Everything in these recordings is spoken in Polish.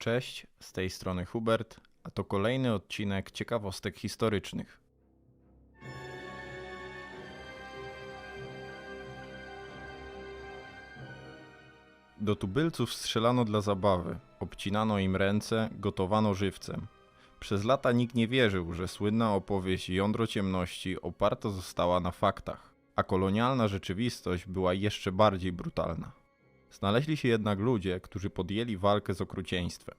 Cześć, z tej strony Hubert, a to kolejny odcinek ciekawostek historycznych. Do tubylców strzelano dla zabawy, obcinano im ręce, gotowano żywcem. Przez lata nikt nie wierzył, że słynna opowieść Jądro Ciemności oparta została na faktach, a kolonialna rzeczywistość była jeszcze bardziej brutalna. Znaleźli się jednak ludzie, którzy podjęli walkę z okrucieństwem.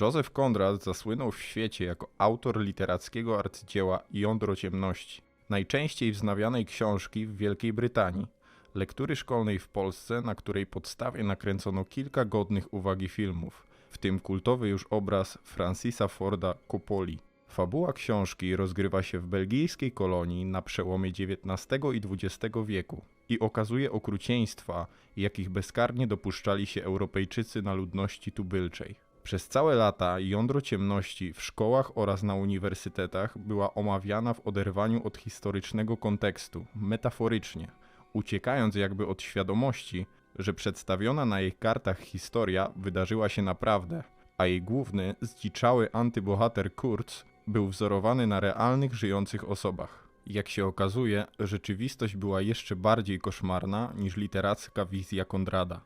Joseph Conrad zasłynął w świecie jako autor literackiego arcydzieła Jądro Ciemności, najczęściej wznawianej książki w Wielkiej Brytanii, lektury szkolnej w Polsce, na której podstawie nakręcono kilka godnych uwagi filmów, w tym kultowy już obraz Francisa Forda Coppoli. Fabuła książki rozgrywa się w belgijskiej kolonii na przełomie XIX i XX wieku i okazuje okrucieństwa, jakich bezkarnie dopuszczali się Europejczycy na ludności tubylczej. Przez całe lata jądro ciemności w szkołach oraz na uniwersytetach była omawiana w oderwaniu od historycznego kontekstu, metaforycznie, uciekając jakby od świadomości, że przedstawiona na jej kartach historia wydarzyła się naprawdę, a jej główny, zdziczały antybohater Kurz był wzorowany na realnych żyjących osobach. Jak się okazuje, rzeczywistość była jeszcze bardziej koszmarna niż literacka wizja Konrada.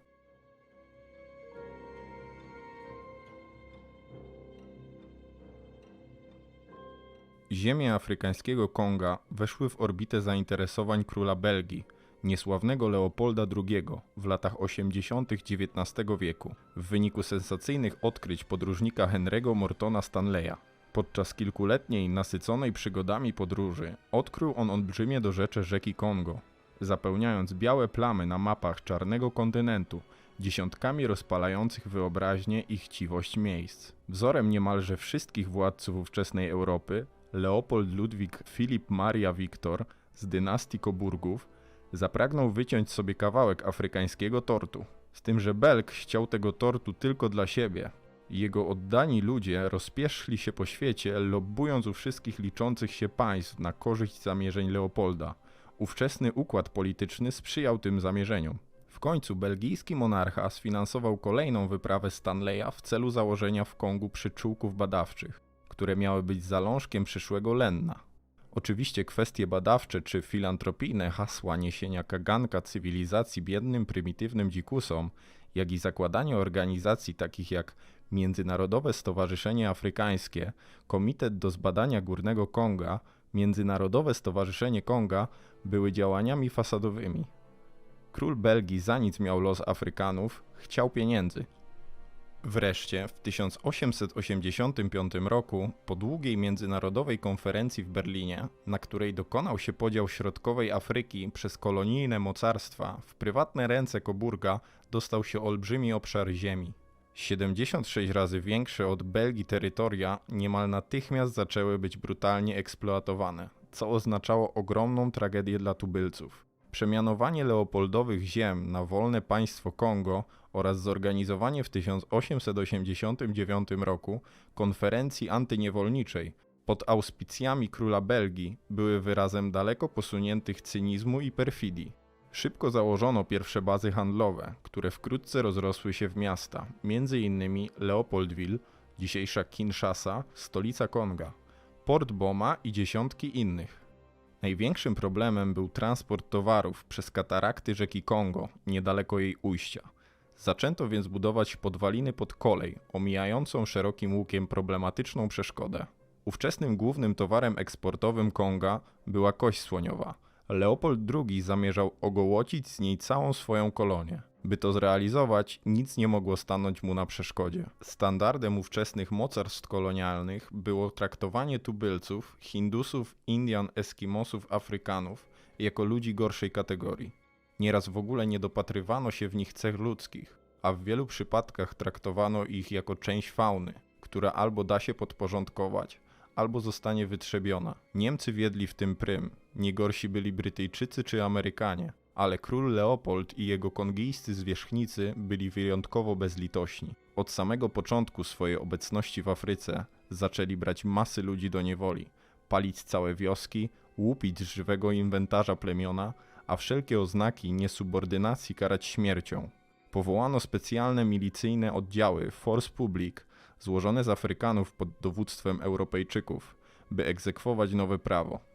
Ziemie afrykańskiego Konga weszły w orbitę zainteresowań króla Belgii, niesławnego Leopolda II w latach 80. XIX wieku w wyniku sensacyjnych odkryć podróżnika Henry'ego Mortona Stanleya. Podczas kilkuletniej, nasyconej przygodami podróży odkrył on olbrzymie dorzecze rzeki Kongo, zapełniając białe plamy na mapach czarnego kontynentu dziesiątkami rozpalających wyobraźnię i chciwość miejsc. Wzorem niemalże wszystkich władców ówczesnej Europy, Leopold Ludwik Filip Maria Wiktor z dynastii Coburgów zapragnął wyciąć sobie kawałek afrykańskiego tortu. Z tym, że Belg chciał tego tortu tylko dla siebie. Jego oddani ludzie rozpieszli się po świecie, lobbując u wszystkich liczących się państw na korzyść zamierzeń Leopolda. Ówczesny układ polityczny sprzyjał tym zamierzeniom. W końcu belgijski monarcha sfinansował kolejną wyprawę Stanleya w celu założenia w Kongu przyczółków badawczych, które miały być zalążkiem przyszłego Lenna. Oczywiście kwestie badawcze czy filantropijne hasła niesienia kaganka cywilizacji biednym, prymitywnym dzikusom, jak i zakładanie organizacji takich jak Międzynarodowe Stowarzyszenie Afrykańskie, Komitet do Zbadania Górnego Konga, Międzynarodowe Stowarzyszenie Konga były działaniami fasadowymi. Król Belgii za nic miał los Afrykanów, chciał pieniędzy, Wreszcie w 1885 roku, po długiej międzynarodowej konferencji w Berlinie, na której dokonał się podział środkowej Afryki przez kolonijne mocarstwa, w prywatne ręce Coburga dostał się olbrzymi obszar ziemi. 76 razy większe od Belgii terytoria niemal natychmiast zaczęły być brutalnie eksploatowane, co oznaczało ogromną tragedię dla tubylców. Przemianowanie Leopoldowych ziem na wolne państwo Kongo oraz zorganizowanie w 1889 roku konferencji antyniewolniczej pod auspicjami króla Belgii były wyrazem daleko posuniętych cynizmu i perfidii. Szybko założono pierwsze bazy handlowe, które wkrótce rozrosły się w miasta, m.in. Leopoldville, dzisiejsza Kinshasa, stolica Konga, Port Boma i dziesiątki innych. Największym problemem był transport towarów przez katarakty rzeki Kongo, niedaleko jej ujścia. Zaczęto więc budować podwaliny pod kolej, omijającą szerokim łukiem problematyczną przeszkodę. Ówczesnym głównym towarem eksportowym Konga była kość słoniowa. Leopold II zamierzał ogołocić z niej całą swoją kolonię. By to zrealizować, nic nie mogło stanąć mu na przeszkodzie. Standardem ówczesnych mocarstw kolonialnych było traktowanie tubylców, Hindusów, Indian, Eskimosów, Afrykanów jako ludzi gorszej kategorii. Nieraz w ogóle nie dopatrywano się w nich cech ludzkich, a w wielu przypadkach traktowano ich jako część fauny, która albo da się podporządkować, albo zostanie wytrzebiona. Niemcy wiedli w tym prym, nie gorsi byli Brytyjczycy czy Amerykanie ale król Leopold i jego kongijscy zwierzchnicy byli wyjątkowo bezlitośni. Od samego początku swojej obecności w Afryce zaczęli brać masy ludzi do niewoli, palić całe wioski, łupić z żywego inwentarza plemiona, a wszelkie oznaki niesubordynacji karać śmiercią. Powołano specjalne milicyjne oddziały Force Public, złożone z Afrykanów pod dowództwem Europejczyków, by egzekwować nowe prawo.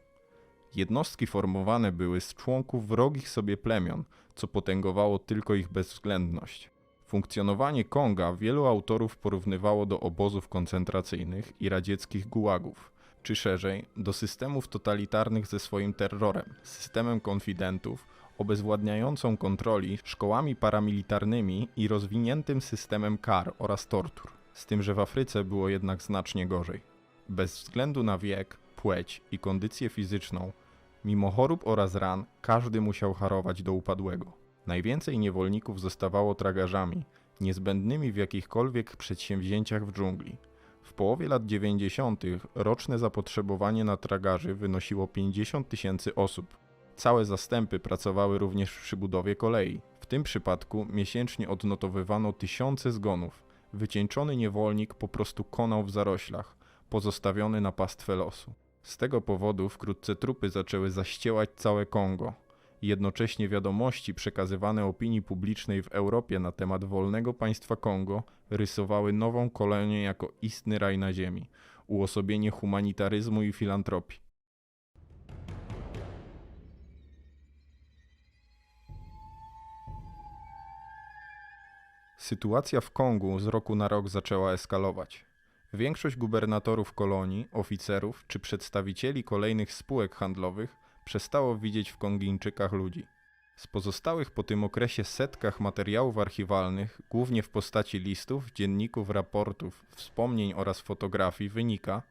Jednostki formowane były z członków wrogich sobie plemion, co potęgowało tylko ich bezwzględność. Funkcjonowanie Konga wielu autorów porównywało do obozów koncentracyjnych i radzieckich gułagów, czy szerzej do systemów totalitarnych ze swoim terrorem, systemem konfidentów, obezwładniającą kontroli, szkołami paramilitarnymi i rozwiniętym systemem kar oraz tortur. Z tym, że w Afryce było jednak znacznie gorzej. Bez względu na wiek, płeć i kondycję fizyczną, mimo chorób oraz ran, każdy musiał harować do upadłego. Najwięcej niewolników zostawało tragarzami, niezbędnymi w jakichkolwiek przedsięwzięciach w dżungli. W połowie lat 90. roczne zapotrzebowanie na tragarzy wynosiło 50 tysięcy osób. Całe zastępy pracowały również przy budowie kolei. W tym przypadku miesięcznie odnotowywano tysiące zgonów. Wycieńczony niewolnik po prostu konał w zaroślach, pozostawiony na pastwę losu. Z tego powodu wkrótce trupy zaczęły zaściełać całe Kongo. Jednocześnie wiadomości przekazywane opinii publicznej w Europie na temat wolnego państwa Kongo rysowały nową kolonię jako istny raj na ziemi, uosobienie humanitaryzmu i filantropii. Sytuacja w Kongu z roku na rok zaczęła eskalować. Większość gubernatorów kolonii, oficerów czy przedstawicieli kolejnych spółek handlowych przestało widzieć w Kongińczykach ludzi. Z pozostałych po tym okresie setkach materiałów archiwalnych, głównie w postaci listów, dzienników, raportów, wspomnień oraz fotografii, wynika,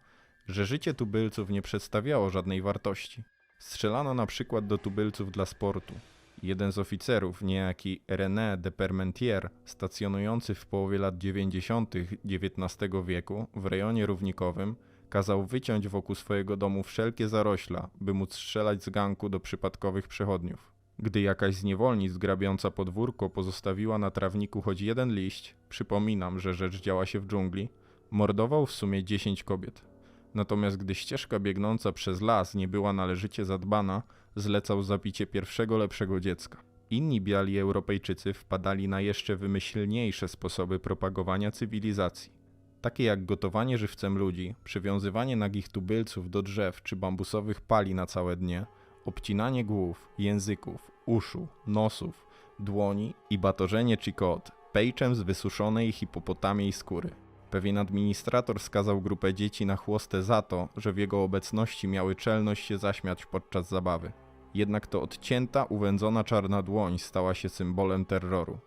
że życie tubylców nie przedstawiało żadnej wartości. Strzelano na przykład do tubylców dla sportu. Jeden z oficerów, niejaki René de Permentier, stacjonujący w połowie lat 90. XIX wieku w rejonie równikowym, kazał wyciąć wokół swojego domu wszelkie zarośla, by móc strzelać z ganku do przypadkowych przechodniów. Gdy jakaś z niewolnic grabiąca podwórko pozostawiła na trawniku choć jeden liść, przypominam, że rzecz działa się w dżungli, mordował w sumie 10 kobiet. Natomiast gdy ścieżka biegnąca przez las nie była należycie zadbana, zlecał zabicie pierwszego lepszego dziecka. Inni biali Europejczycy wpadali na jeszcze wymyślniejsze sposoby propagowania cywilizacji, takie jak gotowanie żywcem ludzi, przywiązywanie nagich tubylców do drzew czy bambusowych pali na całe dnie, obcinanie głów, języków, uszu, nosów, dłoni i batorzenie chikot pejczem z wysuszonej hipopotamiej skóry. Pewien administrator skazał grupę dzieci na chłostę za to, że w jego obecności miały czelność się zaśmiać podczas zabawy. Jednak to odcięta, uwędzona czarna dłoń stała się symbolem terroru.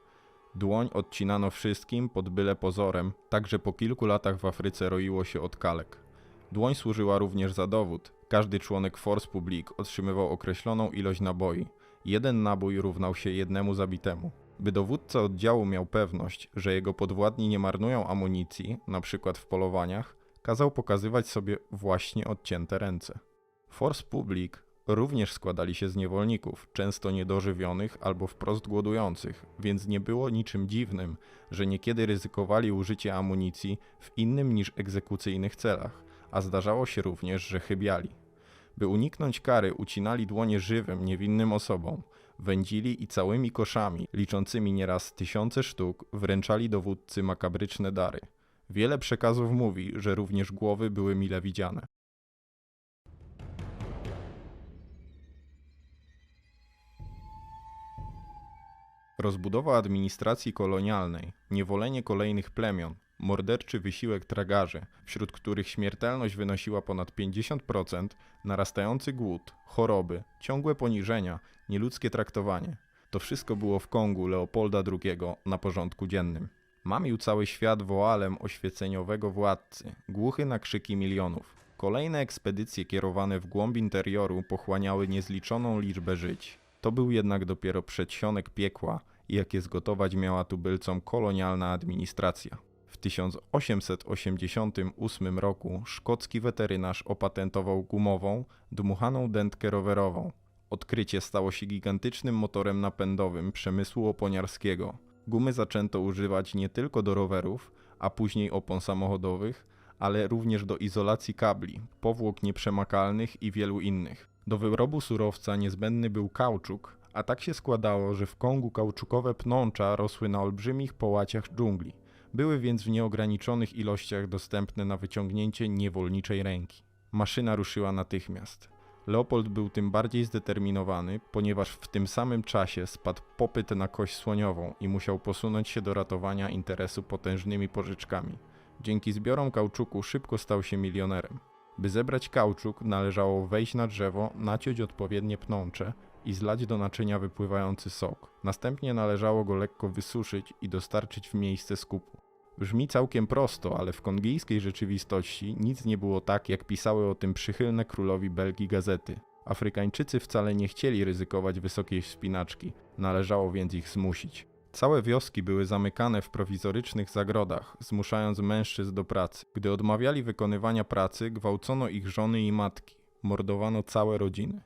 Dłoń odcinano wszystkim pod byle pozorem, tak że po kilku latach w Afryce roiło się od kalek. Dłoń służyła również za dowód. Każdy członek Force Publique otrzymywał określoną ilość naboi. Jeden nabój równał się jednemu zabitemu. By dowódca oddziału miał pewność, że jego podwładni nie marnują amunicji, przykład w polowaniach, kazał pokazywać sobie właśnie odcięte ręce. Force Publique również składali się z niewolników, często niedożywionych albo wprost głodujących, więc nie było niczym dziwnym, że niekiedy ryzykowali użycie amunicji w innym niż egzekucyjnych celach, a zdarzało się również, że chybiali. By uniknąć kary, ucinali dłonie żywym, niewinnym osobom, wędzili i całymi koszami, liczącymi nieraz tysiące sztuk, wręczali dowódcy makabryczne dary. Wiele przekazów mówi, że również głowy były mile widziane. Rozbudowa administracji kolonialnej, niewolenie kolejnych plemion, morderczy wysiłek tragarzy, wśród których śmiertelność wynosiła ponad 50%, narastający głód, choroby, ciągłe poniżenia, nieludzkie traktowanie. To wszystko było w Kongu Leopolda II na porządku dziennym. Mamił cały świat woalem oświeceniowego władcy, głuchy na krzyki milionów. Kolejne ekspedycje kierowane w głąb interioru pochłaniały niezliczoną liczbę żyć. To był jednak dopiero przedsionek piekła, jakie zgotować miała tubylcom kolonialna administracja. W 1888 roku szkocki weterynarz opatentował gumową, dmuchaną dętkę rowerową. Odkrycie stało się gigantycznym motorem napędowym przemysłu oponiarskiego. Gumy zaczęto używać nie tylko do rowerów, a później opon samochodowych, ale również do izolacji kabli, powłok nieprzemakalnych i wielu innych. Do wyrobu surowca niezbędny był kauczuk, a tak się składało, że w Kongu kauczukowe pnącza rosły na olbrzymich połaciach dżungli. Były więc w nieograniczonych ilościach dostępne na wyciągnięcie niewolniczej ręki. Maszyna ruszyła natychmiast. Leopold był tym bardziej zdeterminowany, ponieważ w tym samym czasie spadł popyt na kość słoniową i musiał posunąć się do ratowania interesu potężnymi pożyczkami. Dzięki zbiorom kauczuku szybko stał się milionerem. By zebrać kauczuk, należało wejść na drzewo, naciąć odpowiednie pnącze i zlać do naczynia wypływający sok. Następnie należało go lekko wysuszyć i dostarczyć w miejsce skupu. Brzmi całkiem prosto, ale w kongijskiej rzeczywistości nic nie było tak, jak pisały o tym przychylne królowi Belgii gazety. Afrykańczycy wcale nie chcieli ryzykować wysokiej wspinaczki, należało więc ich zmusić. Całe wioski były zamykane w prowizorycznych zagrodach, zmuszając mężczyzn do pracy. Gdy odmawiali wykonywania pracy, gwałcono ich żony i matki, mordowano całe rodziny.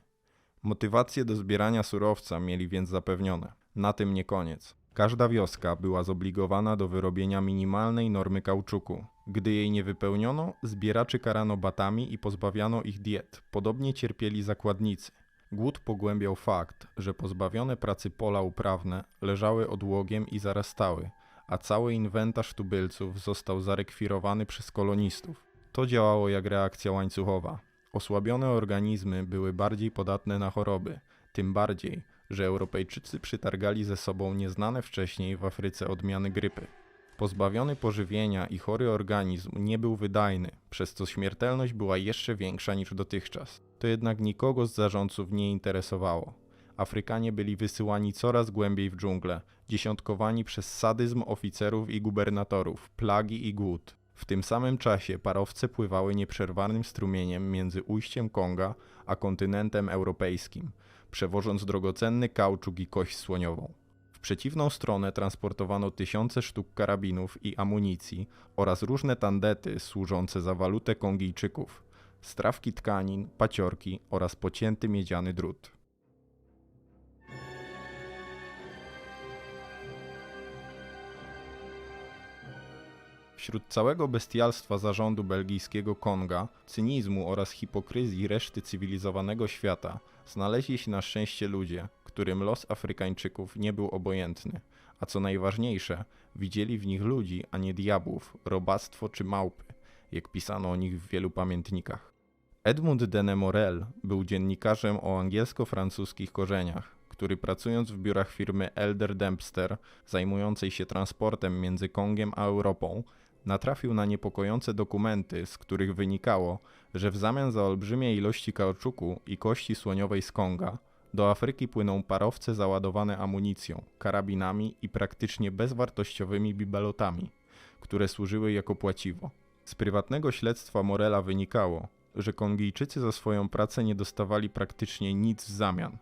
Motywacje do zbierania surowca mieli więc zapewnione. Na tym nie koniec. Każda wioska była zobligowana do wyrobienia minimalnej normy kauczuku. Gdy jej nie wypełniono, zbieraczy karano batami i pozbawiano ich diet. Podobnie cierpieli zakładnicy. Głód pogłębiał fakt, że pozbawione pracy pola uprawne leżały odłogiem i zarastały, a cały inwentarz tubylców został zarekwirowany przez kolonistów. To działało jak reakcja łańcuchowa. Osłabione organizmy były bardziej podatne na choroby, tym bardziej, że Europejczycy przytargali ze sobą nieznane wcześniej w Afryce odmiany grypy. Pozbawiony pożywienia i chory organizm nie był wydajny, przez co śmiertelność była jeszcze większa niż dotychczas. To jednak nikogo z zarządców nie interesowało. Afrykanie byli wysyłani coraz głębiej w dżunglę, dziesiątkowani przez sadyzm oficerów i gubernatorów, plagi i głód. W tym samym czasie parowce pływały nieprzerwanym strumieniem między ujściem Konga a kontynentem europejskim, przewożąc drogocenny kauczuk i kość słoniową. W przeciwną stronę transportowano tysiące sztuk karabinów i amunicji oraz różne tandety służące za walutę Kongijczyków, strawki tkanin, paciorki oraz pocięty miedziany drut. Wśród całego bestialstwa zarządu belgijskiego Konga, cynizmu oraz hipokryzji reszty cywilizowanego świata znaleźli się na szczęście ludzie, którym los Afrykańczyków nie był obojętny, a co najważniejsze, widzieli w nich ludzi, a nie diabłów, robactwo czy małpy, jak pisano o nich w wielu pamiętnikach. Edmund de Nemorel był dziennikarzem o angielsko-francuskich korzeniach, który pracując w biurach firmy Elder Dempster, zajmującej się transportem między Kongiem a Europą, natrafił na niepokojące dokumenty, z których wynikało, że w zamian za olbrzymie ilości kauczuku i kości słoniowej z Konga, do Afryki płyną parowce załadowane amunicją, karabinami i praktycznie bezwartościowymi bibelotami, które służyły jako płaciwo. Z prywatnego śledztwa Morela wynikało, że Kongijczycy za swoją pracę nie dostawali praktycznie nic w zamian.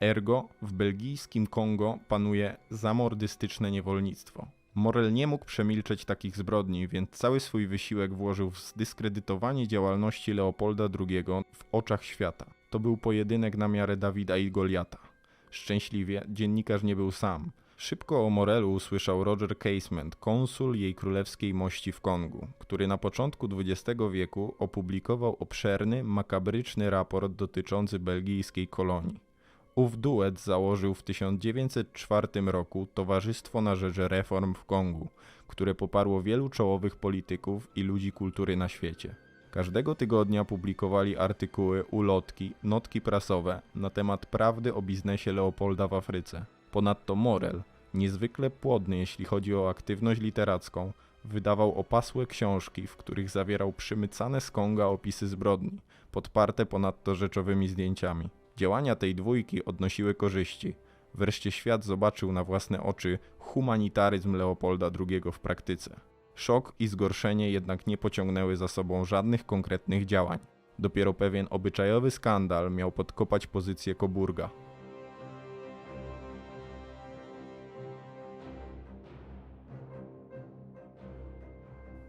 Ergo, w belgijskim Kongo panuje zamordystyczne niewolnictwo. Morel nie mógł przemilczeć takich zbrodni, więc cały swój wysiłek włożył w zdyskredytowanie działalności Leopolda II w oczach świata. To był pojedynek na miarę Dawida i Goliata. Szczęśliwie dziennikarz nie był sam. Szybko o Morelu usłyszał Roger Casement, konsul jej królewskiej mości w Kongu, który na początku XX wieku opublikował obszerny, makabryczny raport dotyczący belgijskiej kolonii. Ów duet założył w 1904 roku Towarzystwo na Rzecz Reform w Kongu, które poparło wielu czołowych polityków i ludzi kultury na świecie. Każdego tygodnia publikowali artykuły, ulotki, notki prasowe na temat prawdy o biznesie Leopolda w Afryce. Ponadto Morel, niezwykle płodny jeśli chodzi o aktywność literacką, wydawał opasłe książki, w których zawierał przymycane z Konga opisy zbrodni, podparte ponadto rzeczowymi zdjęciami. Działania tej dwójki odnosiły korzyści. Wreszcie świat zobaczył na własne oczy humanitaryzm Leopolda II w praktyce. Szok i zgorszenie jednak nie pociągnęły za sobą żadnych konkretnych działań. Dopiero pewien obyczajowy skandal miał podkopać pozycję Coburga.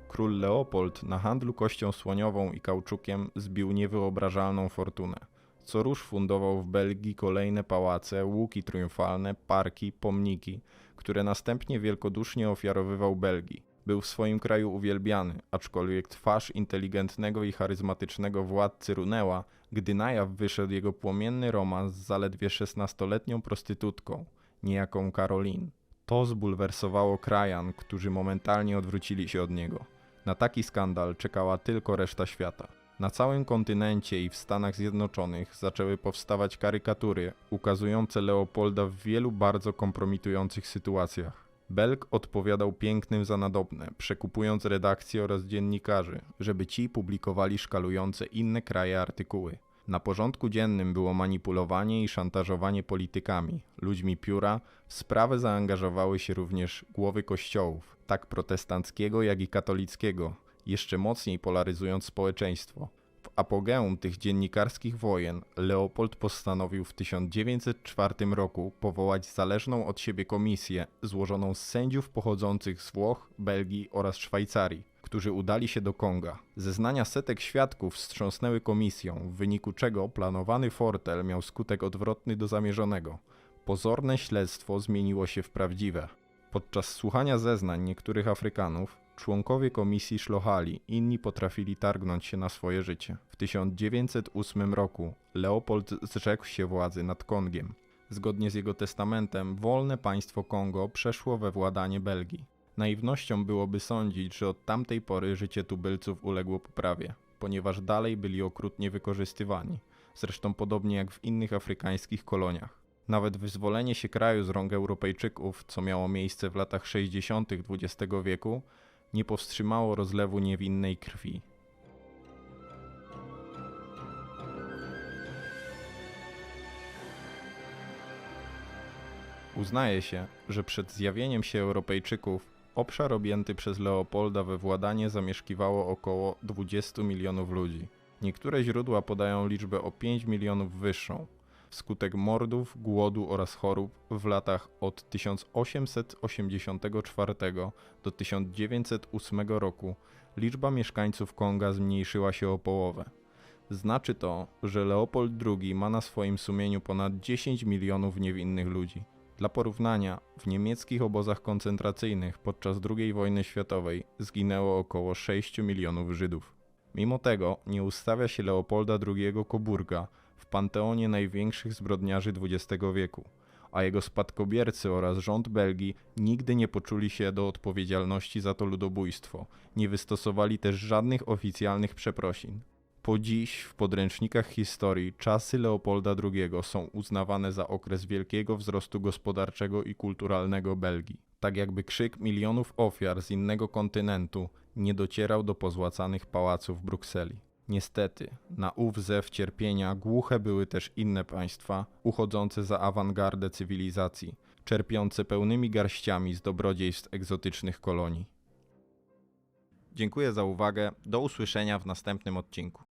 Król Leopold na handlu kością słoniową i kauczukiem zbił niewyobrażalną fortunę. Co róż fundował w Belgii kolejne pałace, łuki triumfalne, parki, pomniki, które następnie wielkodusznie ofiarowywał Belgii. Był w swoim kraju uwielbiany, aczkolwiek twarz inteligentnego i charyzmatycznego władcy runęła, gdy na jaw wyszedł jego płomienny romans z zaledwie szesnastoletnią prostytutką, niejaką Caroline. To zbulwersowało krajan, którzy momentalnie odwrócili się od niego. Na taki skandal czekała tylko reszta świata. Na całym kontynencie i w Stanach Zjednoczonych zaczęły powstawać karykatury ukazujące Leopolda w wielu bardzo kompromitujących sytuacjach. Belg odpowiadał pięknym za nadobne, przekupując redakcje oraz dziennikarzy, żeby ci publikowali szkalujące inne kraje artykuły. Na porządku dziennym było manipulowanie i szantażowanie politykami, ludźmi pióra. W sprawę zaangażowały się również głowy kościołów, tak protestanckiego jak i katolickiego, jeszcze mocniej polaryzując społeczeństwo. W apogeum tych dziennikarskich wojen Leopold postanowił w 1904 roku powołać zależną od siebie komisję złożoną z sędziów pochodzących z Włoch, Belgii oraz Szwajcarii, którzy udali się do Konga. Zeznania setek świadków wstrząsnęły komisją, w wyniku czego planowany fortel miał skutek odwrotny do zamierzonego. Pozorne śledztwo zmieniło się w prawdziwe. Podczas słuchania zeznań niektórych Afrykanów, członkowie komisji szlochali, inni potrafili targnąć się na swoje życie. W 1908 roku Leopold zrzekł się władzy nad Kongiem. Zgodnie z jego testamentem, wolne państwo Kongo przeszło we władanie Belgii. Naiwnością byłoby sądzić, że od tamtej pory życie tubylców uległo poprawie, ponieważ dalej byli okrutnie wykorzystywani, zresztą podobnie jak w innych afrykańskich koloniach. Nawet wyzwolenie się kraju z rąk Europejczyków, co miało miejsce w latach 60. XX wieku, nie powstrzymało rozlewu niewinnej krwi. Uznaje się, że przed zjawieniem się Europejczyków obszar objęty przez Leopolda we władanie zamieszkiwało około 20 milionów ludzi. Niektóre źródła podają liczbę o 5 milionów wyższą. Wskutek mordów, głodu oraz chorób w latach od 1884 do 1908 roku liczba mieszkańców Konga zmniejszyła się o połowę. Znaczy to, że Leopold II ma na swoim sumieniu ponad 10 milionów niewinnych ludzi. Dla porównania, w niemieckich obozach koncentracyjnych podczas II wojny światowej zginęło około 6 milionów Żydów. Mimo tego nie ustawia się Leopolda II Koburga w panteonie największych zbrodniarzy XX wieku, a jego spadkobiercy oraz rząd Belgii nigdy nie poczuli się do odpowiedzialności za to ludobójstwo, nie wystosowali też żadnych oficjalnych przeprosin. Po dziś w podręcznikach historii czasy Leopolda II są uznawane za okres wielkiego wzrostu gospodarczego i kulturalnego Belgii. Tak jakby krzyk milionów ofiar z innego kontynentu nie docierał do pozłacanych pałaców Brukseli. Niestety, na ów zew cierpienia głuche były też inne państwa uchodzące za awangardę cywilizacji, czerpiące pełnymi garściami z dobrodziejstw egzotycznych kolonii. Dziękuję za uwagę. Do usłyszenia w następnym odcinku.